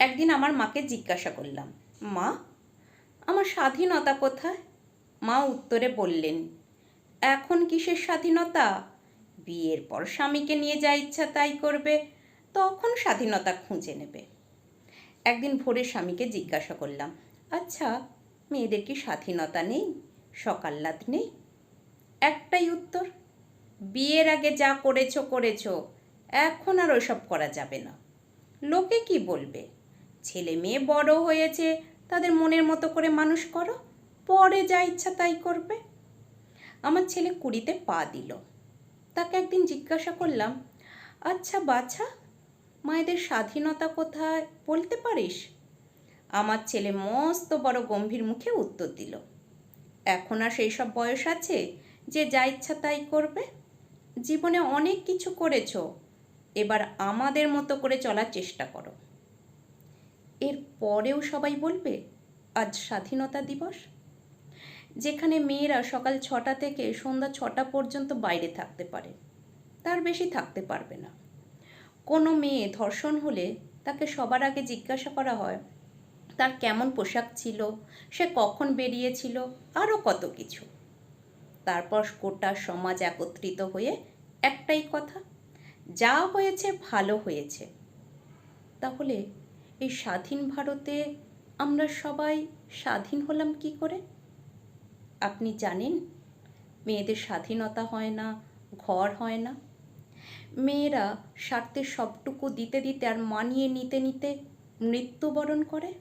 একদিন আমার মাকে জিজ্ঞাসা করলাম, মা, আমার স্বাধীনতা কোথায়? মা উত্তরে বললেন, এখন কিসের স্বাধীনতা? বিয়ের পর স্বামীকে নিয়ে যা ইচ্ছা তাই করবে, তখন স্বাধীনতা খুঁজে নেবে। একদিন ভোরে স্বামীকে জিজ্ঞাসা করলাম আচ্ছা মেয়েদের কি স্বাধীনতা নেই? সকাল্লাদ নেই? একটাই উত্তর, বিয়ের আগে যা করেছ করেছ, এখন আর ওসব করা যাবে না। লোকে কি বলবে? ছেলে মেয়ে বড় হয়েছে, তাদের মনের মতো করে মানুষ করো, পরে যা ইচ্ছা তাই করবে। আমার ছেলে কুড়িতে পা দিল। তাকে একদিন জিজ্ঞাসা করলাম আচ্ছা বাছা, মায়েদের স্বাধীনতা কোথায় বলতে পারিস? আমার ছেলে মস্ত বড় গম্ভীর মুখে উত্তর দিল, এখন আর সেই সব বয়স আছে যে যা ইচ্ছা তাই করবে। জীবনে অনেক কিছু করেছ, এবার আমাদের মতো করে চলার চেষ্টা করো। এর পরেও সবাই বলবে, আজ স্বাধীনতা দিবস। যেখানে মেয়েরা সকাল ছটা থেকে সন্ধ্যা ছটা পর্যন্ত বাইরে থাকতে পারে, তার বেশি থাকতে পারবে না। কোনো মেয়ে ধর্ষণ হলে তাকে সবার আগে জিজ্ঞাসা করা হয়, তার কেমন পোশাক ছিল, সে কখন বেরিয়েছিল, আরও কত কিছু। তারপর গোটা সমাজ একত্রিত হয়ে একটাই কথা, যা হয়েছে ভালো হয়েছে। তাহলে এই স্বাধীন ভারতে আমরা সবাই স্বাধীন হলাম কি করে? আপনি জানেন, মেয়েদের স্বাধীনতা হয় না, ঘর হয় না। মেয়েরা স্বার্থের সবটুকু দিতে দিতে আর মানিয়ে নিতে নিতে মৃত্যুবরণ করে।